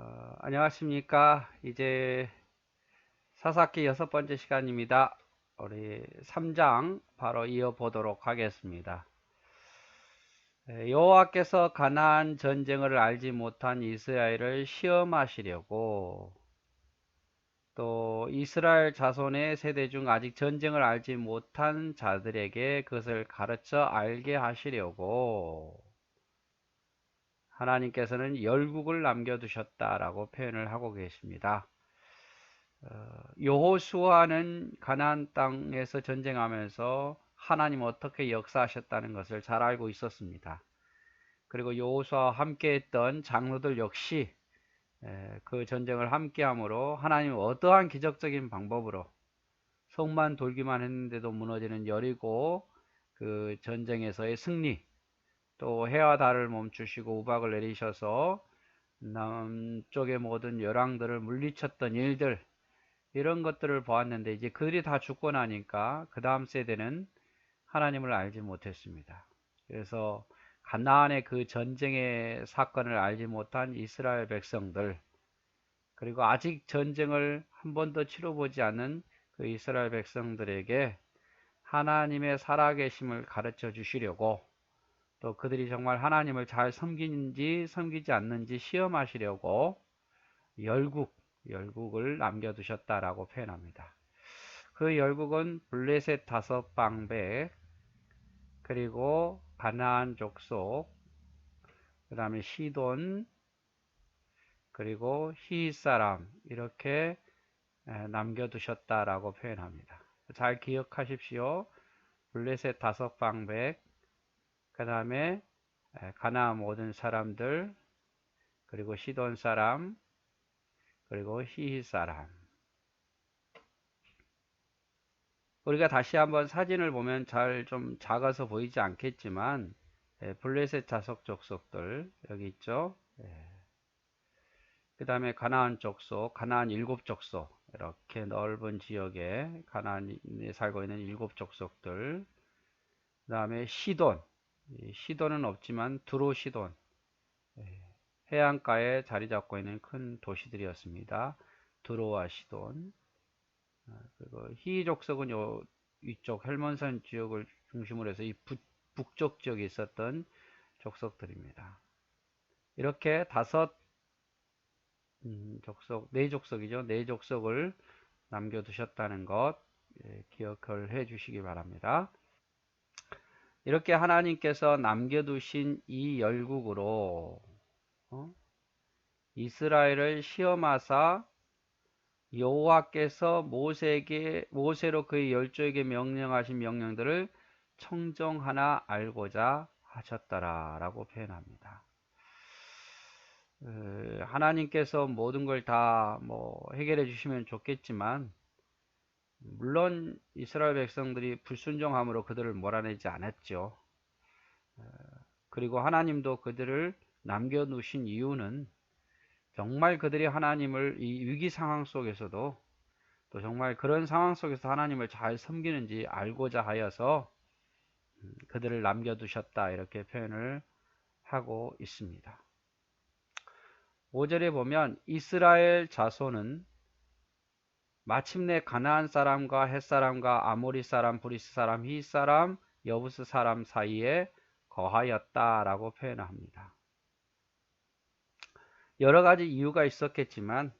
어, 안녕하십니까. 이제 사사기 여섯 번째 시간입니다. 우리 3장 바로 이어보도록 하겠습니다. 여호와께서 가나안 전쟁을 알지 못한 이스라엘을 시험하시려고 또 이스라엘 자손의 세대 중 아직 전쟁을 알지 못한 자들에게 그것을 가르쳐 알게 하시려고 하나님께서는 열국을 남겨두셨다라고 표현을 하고 계십니다. 어, 여호수아는 가나안 땅에서 전쟁하면서 하나님 어떻게 역사하셨다는 것을 잘 알고 있었습니다. 그리고 여호수아와 함께했던 장로들 역시 그 전쟁을 함께함으로 하나님 어떠한 기적적인 방법으로 성만 돌기만 했는데도 무너지는 여리고 그 전쟁에서의 승리 또 해와 달을 멈추시고 우박을 내리셔서 남쪽의 모든 열왕들을 물리쳤던 일들 이런 것들을 보았는데 이제 그들이 다 죽고 나니까 그 다음 세대는 하나님을 알지 못했습니다. 그래서 가나안의 그 전쟁의 사건을 알지 못한 이스라엘 백성들 그리고 아직 전쟁을 한 번도 치러보지 않은 그 이스라엘 백성들에게 하나님의 살아계심을 가르쳐 주시려고 또 그들이 정말 하나님을 잘 섬기는지 섬기지 않는지 시험하시려고 열국, 열국을 남겨두셨다라고 표현합니다. 그 열국은 블레셋 다섯 방백, 그리고 가나안 족속, 그 다음에 시돈, 그리고 히윗 사람 이렇게 남겨두셨다라고 표현합니다. 잘 기억하십시오. 블레셋 다섯 방백, 그 다음에 가나안 모든 사람들 그리고 시돈 사람 그리고 히히 사람. 우리가 다시 한번 사진을 보면 잘 좀 작아서 보이지 않겠지만 블레셋 자석 족속들 여기 있죠? 그 다음에 가나안 족속 가나안 일곱 족속. 이렇게 넓은 지역에 가나안에 살고 있는 일곱 족속들. 그 다음에 시돈 시돈은 없지만 두로 시돈 예, 해안가에 자리 잡고 있는 큰 도시들이었습니다. 두로와 시돈 아, 그리고 히족석은 요 위쪽 헬몬산 지역을 중심으로 해서 이 북쪽 지역에 있었던 족속들입니다. 이렇게 다섯 음, 족속, 네 족속이죠. 네 족속을 남겨두셨다는 것 예, 기억을 해 주시기 바랍니다. 이렇게 하나님께서 남겨두신 이 열국으로 어? 이스라엘을 시험하사 여호와께서 모세에게 모세로 그의 열조에게 명령하신 명령들을 청정하나 알고자 하셨더라라고 표현합니다. 하나님께서 모든 걸 다 뭐 해결해 주시면 좋겠지만 물론 이스라엘 백성들이 불순종함으로 그들을 몰아내지 않았죠. 어, 그리고 하나님도 그들을 남겨놓으신 이유는 정말 그들이 하나님을 이 위기 상황 속에서도 또 정말 그런 상황 속에서 하나님을 잘 섬기는지 알고자 하여서 음, 그들을 남겨두셨다 이렇게 표현을 하고 있습니다. 5절에 보면 이스라엘 자손은 마침내 가나안 사람과 헷 사람과 아모리 사람, 브리스 사람, 히 사람, 여부스 사람 사이에 거하였다라고 표현합니다. 여러 가지 이유가 있었겠지만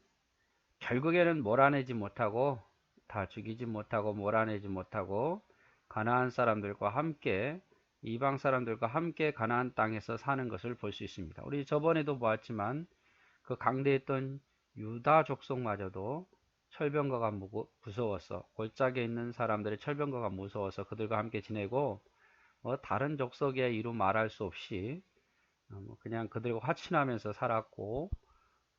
결국에는 몰아내지 못하고 다 죽이지 못하고 몰아내지 못하고 가나안 사람들과 함께 이방 사람들과 함께 가나안 땅에서 사는 것을 볼 수 있습니다. 우리 저번에도 보았지만 그 강대했던 유다 족속마저도 철병거가 무서워서 골짜기에 있는 사람들의 철병거가 무서워서 그들과 함께 지내고 뭐 다른 족속의 이루 말할 수 없이 어, 뭐 그냥 그들과 화친하면서 살았고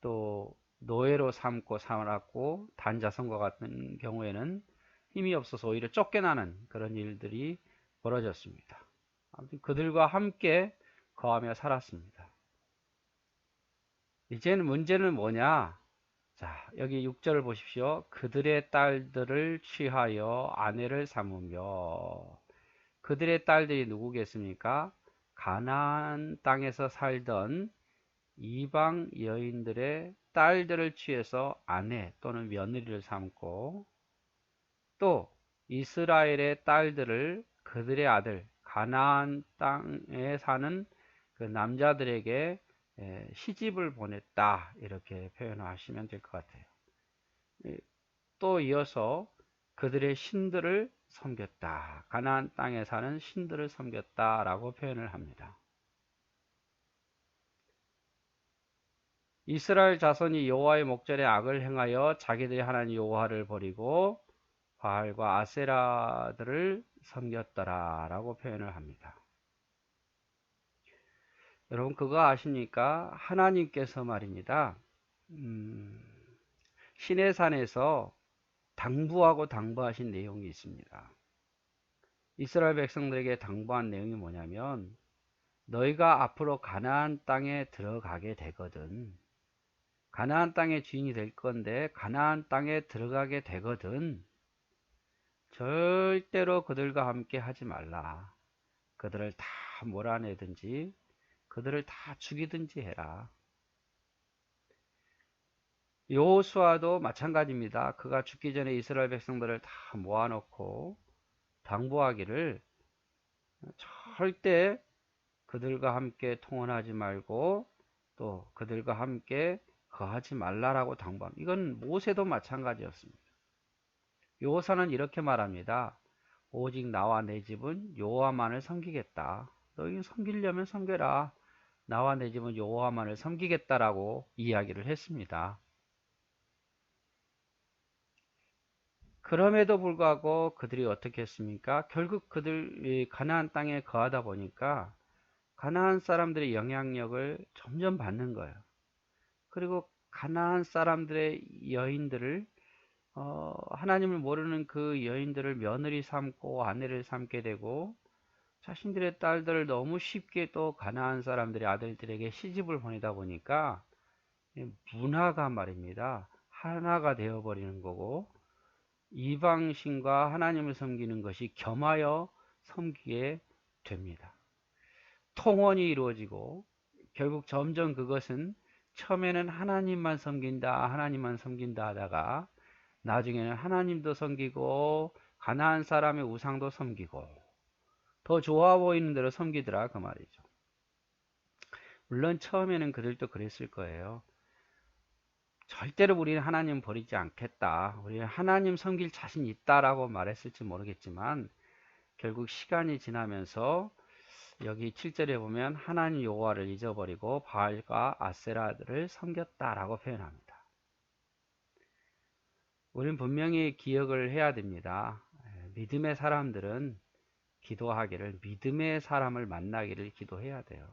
또 노예로 삼고 살았고 단자성과 같은 경우에는 힘이 없어서 오히려 쫓겨나는 그런 일들이 벌어졌습니다. 아무튼 그들과 함께 거하며 살았습니다. 이제는 문제는 뭐냐? 자, 여기 6절을 보십시오. 그들의 딸들을 취하여 아내를 삼으며 그들의 딸들이 누구겠습니까? 가나안 땅에서 살던 이방 여인들의 딸들을 취해서 아내 또는 며느리를 삼고 또 이스라엘의 딸들을 그들의 아들 가나안 땅에 사는 그 남자들에게 시집을 보냈다 이렇게 표현하시면 될 것 같아요. 또 이어서 그들의 신들을 섬겼다. 가나안 땅에 사는 신들을 섬겼다라고 표현을 합니다. 이스라엘 자손이 여호와의 목전에 악을 행하여 자기들이 하나님 여호와를 버리고 바알과 아세라들을 섬겼더라라고 표현을 합니다. 여러분 그거 아십니까? 하나님께서 말입니다. 음, 신의 산에서 당부하고 당부하신 내용이 있습니다. 이스라엘 백성들에게 당부한 내용이 뭐냐면 너희가 앞으로 가나안 땅에 들어가게 되거든. 가나안 땅의 주인이 될 건데 가나안 땅에 들어가게 되거든. 절대로 그들과 함께 하지 말라. 그들을 다 몰아내든지 그들을 다 죽이든지 해라. 여호수아도 마찬가지입니다. 그가 죽기 전에 이스라엘 백성들을 다 모아놓고 당부하기를 절대 그들과 함께 통혼하지 말고 또 그들과 함께 거하지 말라라고 당부합니다. 이건 모세도 마찬가지였습니다. 요호사는 이렇게 말합니다. 오직 나와 내 집은 여호와만을 섬기겠다. 너희 섬기려면 섬겨라. 나와 내 집은 여호와만을 섬기겠다라고 이야기를 했습니다. 그럼에도 불구하고 그들이 어떻게 했습니까? 결국 그들이 가나안 땅에 거하다 보니까 가나안 사람들의 영향력을 점점 받는 거예요. 그리고 가나안 사람들의 여인들을 어, 하나님을 모르는 그 여인들을 며느리 삼고 아내를 삼게 되고 자신들의 딸들을 너무 쉽게 또 가나안 사람들의 아들들에게 시집을 보내다 보니까 문화가 말입니다. 하나가 되어버리는 거고 이방신과 하나님을 섬기는 것이 겸하여 섬기게 됩니다. 통원이 이루어지고 결국 점점 그것은 처음에는 하나님만 섬긴다 하나님만 섬긴다 하다가 나중에는 하나님도 섬기고 가나안 사람의 우상도 섬기고 더 좋아 보이는 대로 섬기더라 그 말이죠. 물론 처음에는 그들도 그랬을 거예요. 절대로 우리는 하나님 버리지 않겠다. 우리는 하나님 섬길 자신 있다라고 말했을지 모르겠지만 결국 시간이 지나면서 여기 7절에 보면 하나님 여호와를 잊어버리고 바알과 아세라들을 섬겼다라고 표현합니다. 우리는 분명히 기억을 해야 됩니다. 믿음의 사람들은 기도하기를 믿음의 사람을 만나기를 기도해야 돼요.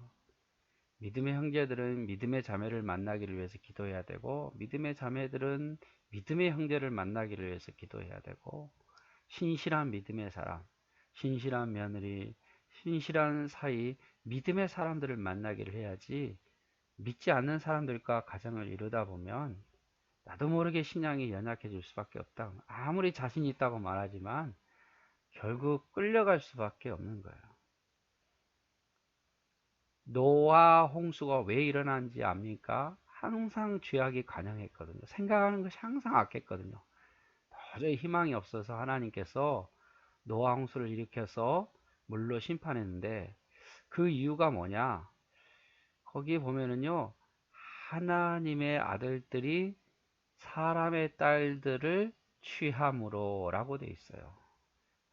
믿음의 형제들은 믿음의 자매를 만나기를 위해서 기도해야 되고 믿음의 자매들은 믿음의 형제를 만나기를 위해서 기도해야 되고 신실한 믿음의 사람, 신실한 며느리, 신실한 사이 믿음의 사람들을 만나기를 해야지 믿지 않는 사람들과 가정을 이루다 보면 나도 모르게 신앙이 연약해질 수밖에 없다. 아무리 자신이 있다고 말하지만 결국 끌려갈 수밖에 없는 거예요. 노아 홍수가 왜 일어난지 압니까? 항상 죄악이 관영했거든요. 생각하는 것이 항상 악했거든요. 도저히 희망이 없어서 하나님께서 노아 홍수를 일으켜서 물로 심판했는데 그 이유가 뭐냐? 거기 보면은요. 하나님의 아들들이 사람의 딸들을 취함으로 라고 되어 있어요.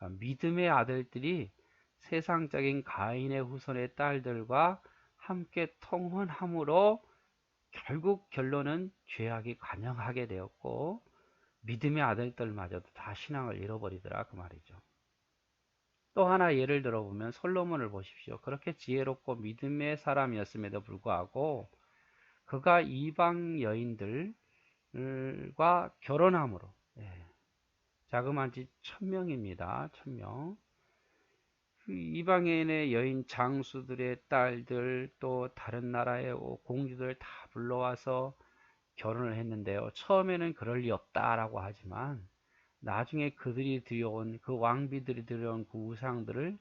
그러니까 믿음의 아들들이 세상적인 가인의 후손의 딸들과 함께 통혼함으로 결국 결론은 죄악이 관영하게 되었고 믿음의 아들들마저도 다 신앙을 잃어버리더라 그 말이죠. 또 하나 예를 들어보면 솔로몬을 보십시오. 그렇게 지혜롭고 믿음의 사람이었음에도 불구하고 그가 이방 여인들과 결혼함으로 예, 자그마치 천명입니다. 천명. 그 이방인의 여인 장수들의 딸들 또 다른 나라의 공주들 다 불러와서 결혼을 했는데요. 처음에는 그럴 리 없다라고 하지만 나중에 그들이 들여온 그 왕비들이 들여온 그 우상들을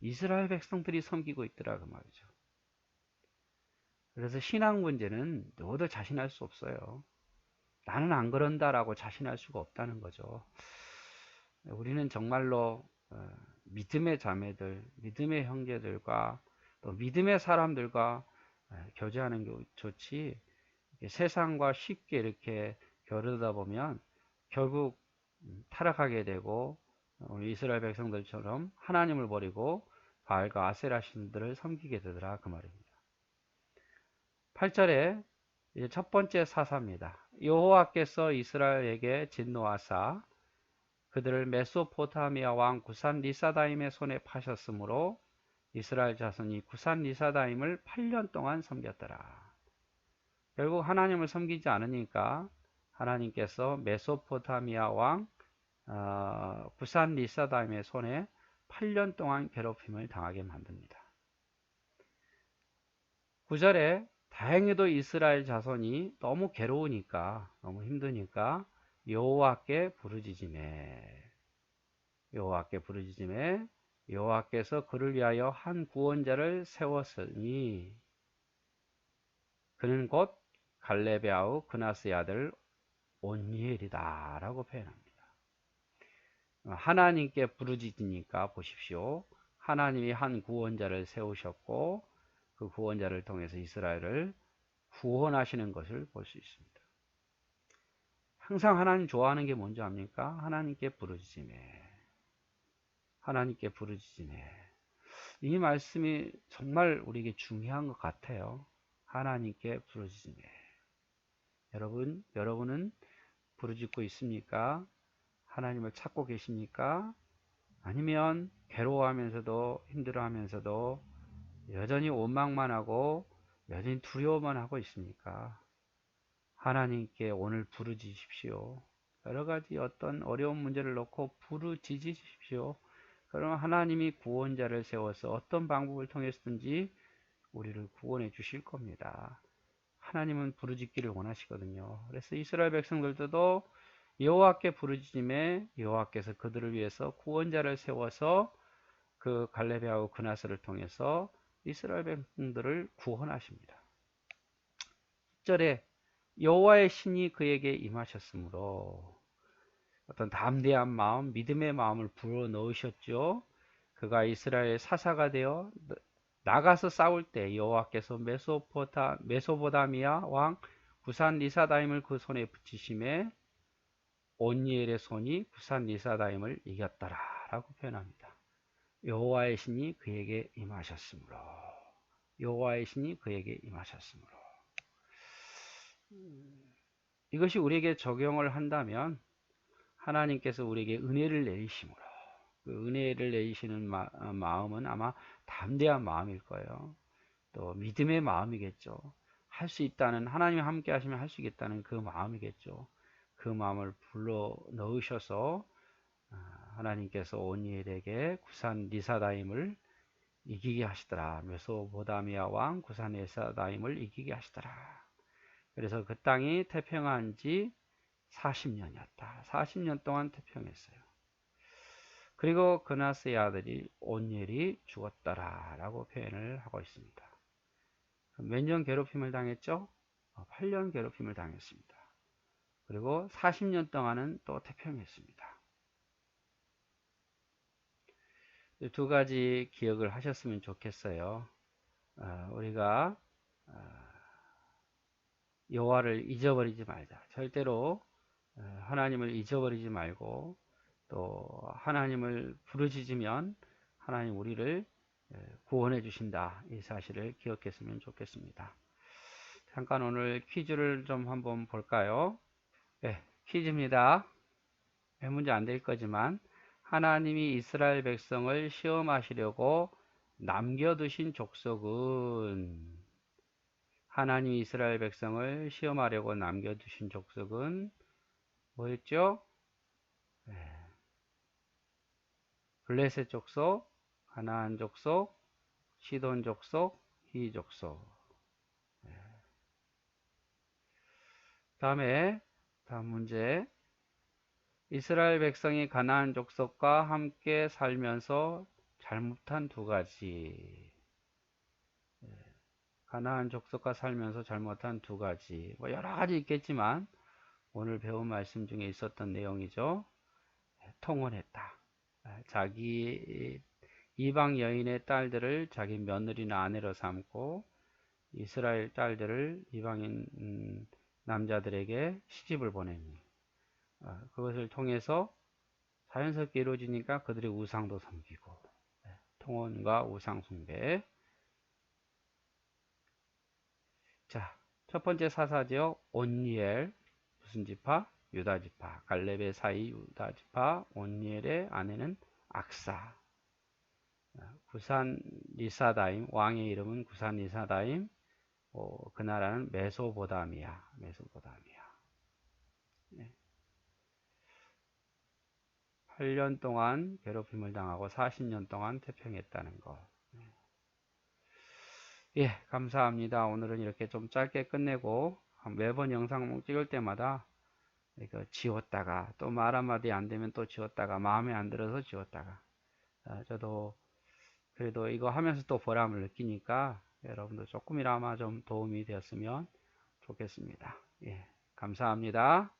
이스라엘 백성들이 섬기고 있더라 그 말이죠. 그래서 신앙 문제는 누구도 자신할 수 없어요. 나는 안 그런다라고 자신할 수가 없다는 거죠. 우리는 정말로 어, 믿음의 자매들, 믿음의 형제들과 또 믿음의 사람들과 어, 교제하는 게 좋지 세상과 쉽게 이렇게 겨루다 보면 결국 음, 타락하게 되고 우리 이스라엘 백성들처럼 하나님을 버리고 바알과 아세라 신들을 섬기게 되더라 그 말입니다. 8절에 이제 첫 번째 사사입니다. 여호와께서 이스라엘에게 진노하사 그들을 메소포타미아 왕 구산 리사다임의 손에 파셨으므로 이스라엘 자손이 구산 리사다임을 8년 동안 섬겼더라. 결국 하나님을 섬기지 않으니까 하나님께서 메소포타미아 왕 어, 구산 리사다임의 손에 8년 동안 괴롭힘을 당하게 만듭니다. 9절에 다행히도 이스라엘 자손이 너무 괴로우니까 너무 힘드니까 여호와께 부르짖음에 여호와께 부르짖음에 여호와께서 그를 위하여 한 구원자를 세웠으니 그는 곧 갈레베 아우 그나스의 아들 온니엘이다 라고 표현합니다. 하나님께 부르짖으니까 보십시오. 하나님이 한 구원자를 세우셨고 그 구원자를 통해서 이스라엘을 구원하시는 것을 볼 수 있습니다. 항상 하나님 좋아하는 게 뭔지 압니까? 하나님께 부르짖음에 하나님께 부르짖음에 이 말씀이 정말 우리에게 중요한 것 같아요. 하나님께 부르짖음에 여러분, 여러분은 부르짖고 있습니까? 하나님을 찾고 계십니까? 아니면 괴로워하면서도 힘들어하면서도 여전히 원망만 하고 여전히 두려워만 하고 있습니까? 하나님께 오늘 부르짖으십시오. 여러 가지 어떤 어려운 문제를 놓고 부르짖으십시오. 그러면 하나님이 구원자를 세워서 어떤 방법을 통해서든지 우리를 구원해 주실 겁니다. 하나님은 부르짖기를 원하시거든요. 그래서 이스라엘 백성들도 여호와께 부르짖음에 여호와께서 그들을 위해서 구원자를 세워서 그 갈레베아우 그나스를 통해서 이스라엘 백성들을 구원하십니다. 10절에 여호와의 신이 그에게 임하셨으므로 어떤 담대한 마음, 믿음의 마음을 불어 넣으셨죠. 그가 이스라엘 사사가 되어 나가서 싸울 때 여호와께서 메소포타 메소보다미아 왕 부산 리사다임을 그 손에 붙이심에 온니엘의 손이 부산 리사다임을 이겼더라 라고 표현합니다. 여호와의 신이 그에게 임하셨으므로 여호와의 신이 그에게 임하셨으므로 이것이 우리에게 적용을 한다면 하나님께서 우리에게 은혜를 내리심으로 그 은혜를 내리시는 마, 음은 아마 담대한 마음일 거예요. 또 믿음의 마음이겠죠. 할 수 있다는 하나님이 함께 하시면 할 수 있겠다는 그 마음이겠죠. 그 마음을 불러 넣으셔서 아, 하나님께서 오니엘에게 구산 리사다임을 이기게 하시더라. 메소보다미아 왕 구산 리사다임을 이기게 하시더라. 그래서 그 땅이 태평한 지 40년이었다. 40년 동안 태평했어요. 그리고 그나스의 아들이 온니엘이 죽었더라 라고 표현을 하고 있습니다. 몇 년 괴롭힘을 당했죠? 8년 어, 괴롭힘을 당했습니다. 그리고 40년 동안은 또 태평했습니다. 두 가지 기억을 하셨으면 좋겠어요. 어, 우리가 어, 여호와를 잊어버리지 말자. 절대로 어, 하나님을 잊어버리지 말고 또 하나님을 부르짖으면 하나님 우리를 구원해 주신다. 이 사실을 기억했으면 좋겠습니다. 잠깐 오늘 퀴즈를 좀 한번 볼까요? 네, 퀴즈입니다. 몇 문제 안 될 거지만 하나님이 이스라엘 백성을 시험하시려고 남겨두신 족속은 하나님이 이스라엘 백성을 시험하려고 남겨두신 족속은 뭐였죠? 네. 블레셋 족속, 가나안 족속, 시돈 족속, 히 족속. 네. 다음에 다음 문제. 이스라엘 백성이 가나안 족속과 함께 살면서 잘못한 두 가지. 예. 가나안 족속과 살면서 잘못한 두 가지, 뭐 여러 가지 있겠지만 오늘 배운 말씀 중에 있었던 내용이죠. 통혼했다. 자기 이방 여인의 딸들을 자기 며느리나 아내로 삼고 이스라엘 딸들을 이방인 음, 남자들에게 시집을 보냅니다. 어, 그것을 통해서 자연스럽게 이루어지니까 그들의 우상도 섬기고 네, 통혼과 우상 숭배 자, 첫 번째 사사지역 온니엘 무슨 지파? 유다 지파. 갈렙의 사이 유다 지파 온니엘의 아내는 악사. 구산 리사다임 왕의 이름은 구산 리사다임. 어, 그 나라는 메소보다미아. 메소보다미아. 네. 8년 동안 괴롭힘을 당하고 40년 동안 태평했다는 것. 예, 감사합니다. 오늘은 이렇게 좀 짧게 끝내고 매번 영상 찍을 때마다 이거 지웠다가 또 말 한마디 안 되면 또 지웠다가 마음에 안 들어서 지웠다가 아, 저도 그래도 이거 하면서 또 보람을 느끼니까 여러분도 조금이나마 좀 도움이 되었으면 좋겠습니다. 예, 감사합니다.